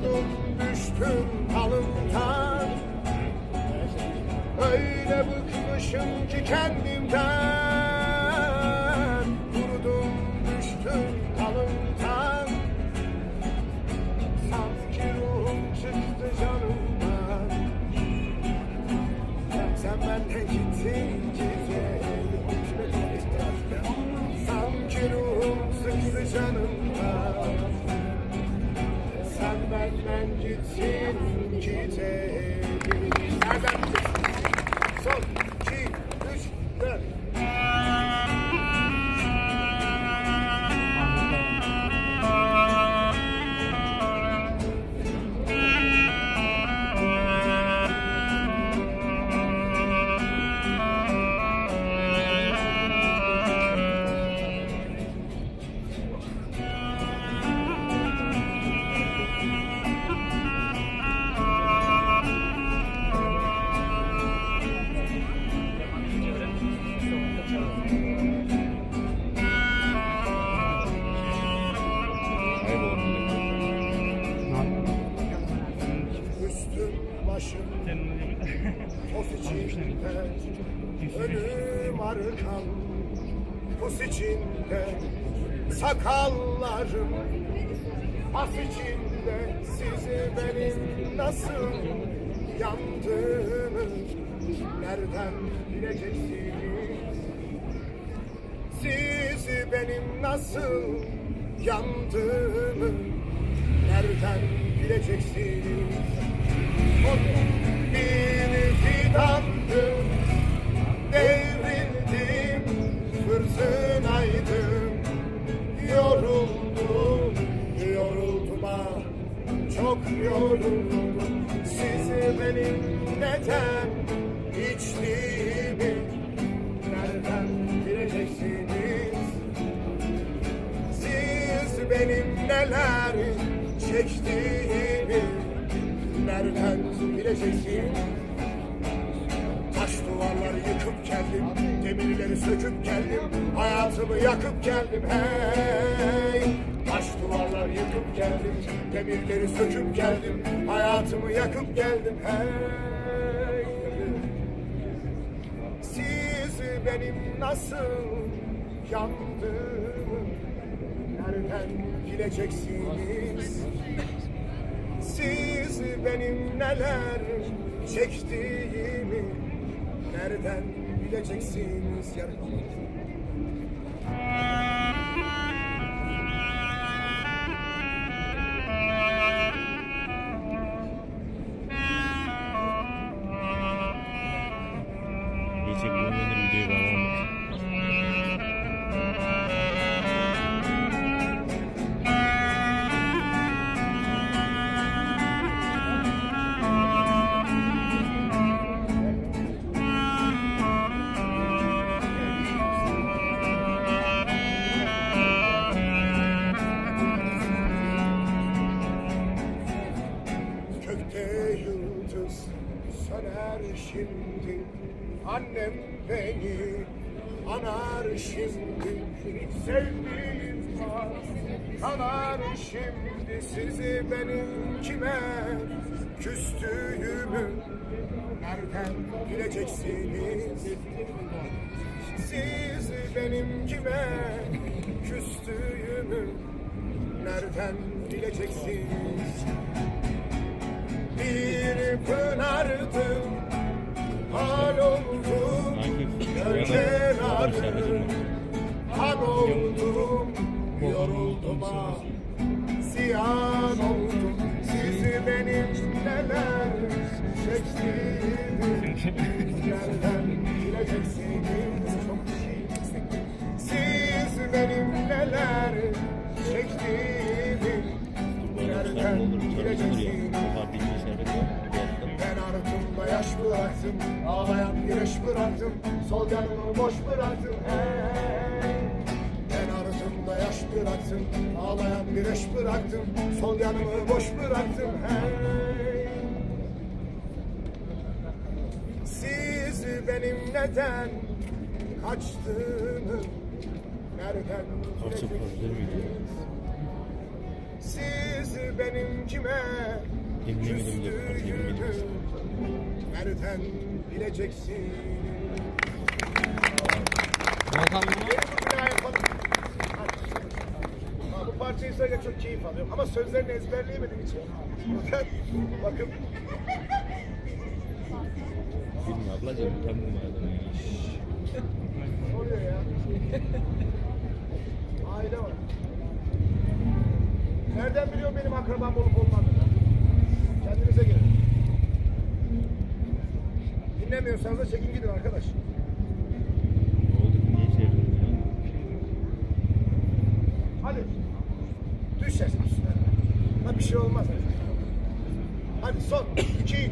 Kurudum düştüm halımdan Öyle bıkmışım ki kendimden cheating. İçinde Önüm arkam Pus içinde Sakallarım Af içinde Sizi benim nasıl Yandığımı Nereden bileceksiniz Sizi benim nasıl Yandığımı Nereden bileceksiniz bir fidandım Devrildim fırtınaydım. Yoruldum, yoruldum ah Çok yoruldum. Sizi benim neden içtiğimi Nereden bileceksiniz? Siz benim neler çektiğimi nereden bileceksiniz? Taş duvarları yıkıp geldim, demirleri söküp geldim, hayatımı yakıp geldim hey. Taş duvarlar yıkıp geldim, demirleri söküp geldim, hayatımı yakıp geldim hey. Siz benim nasıl yandığımı nereden bileceksiniz? Siz benim neler çektiğimi nereden bileceksiniz? Yarın. Şimdi Annem beni anar şimdi. Sevdiğim var kanar şimdi Sizi benim kime küstüğümü. Nereden bileceksiniz? Siz benim kime küstüğümü. Nereden bileceksiniz? Bir pınardım Hal oldum yoruldum ah Ziyan oldum sizi benim neler çektiğimi yaş bıraktım Ağlayan güneş bıraktım Sol yanımı boş bıraktım hey. Ben arkamda yaş bıraktım Ağlayan güneş bıraktım Sol yanımı boş bıraktım hey. Siz benim neden kaçtığımı Nereden Parça. Siz benim kime Parçayı bilmedim. küstüğümü Nereden bileceksin Volkan bu binaya yapalım. Ha, Bu parçayı söyle çok keyif alıyorum ama sözlerini ezberleyemedim hiç. Bakın, bakın Bilmiyorum ablacığım utandım adamı. ne oluyor ya? Aile var. Nereden biliyor benim akrabam olup olmadığını? Dinlemiyorsanız da çekin gidin arkadaş. Hadi. Düş sesin üstüne. Ha bir şey olmaz. Hadi son. iki,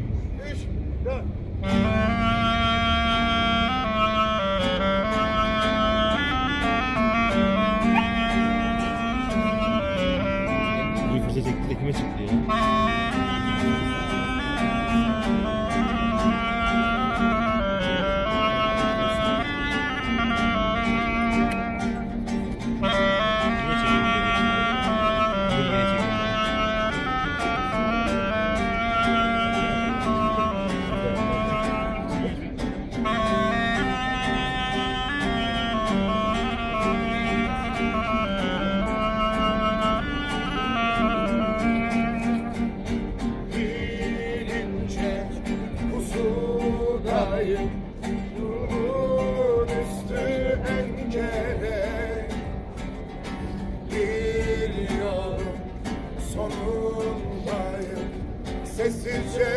Sessizce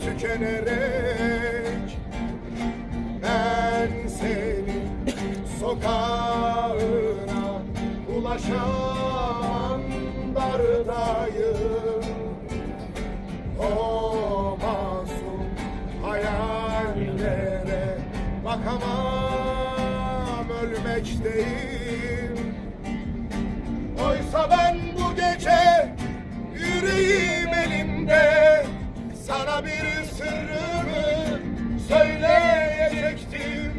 tükenerek Ben senin sokağına ulaşan dardayım O masum hayallere bakamam ölmekteyim. Oysa ben bu gece yüreğim Sana bir sırrımı söyleyecektim.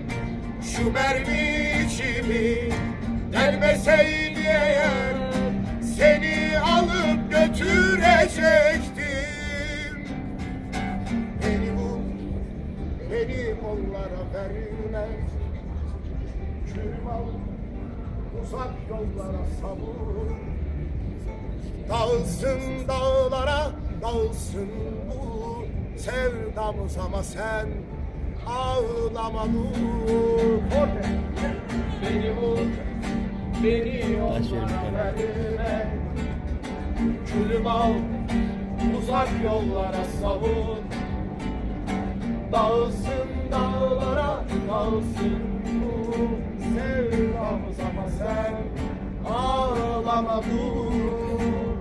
Şu mermi içimi delmeseydi eğer Seni alıp götürecektim. Beni vur, beni kollara verme Kürüm uzak yollara savur. Dağılsın dağlara, dağılsın bu sevdamız ama sen ağlama dur. Beni vur, beni verme. Külüm al, uzak yollara savun. Dağılsın dağlara, dağılsın bu sevdamız ama sen ağlama dur.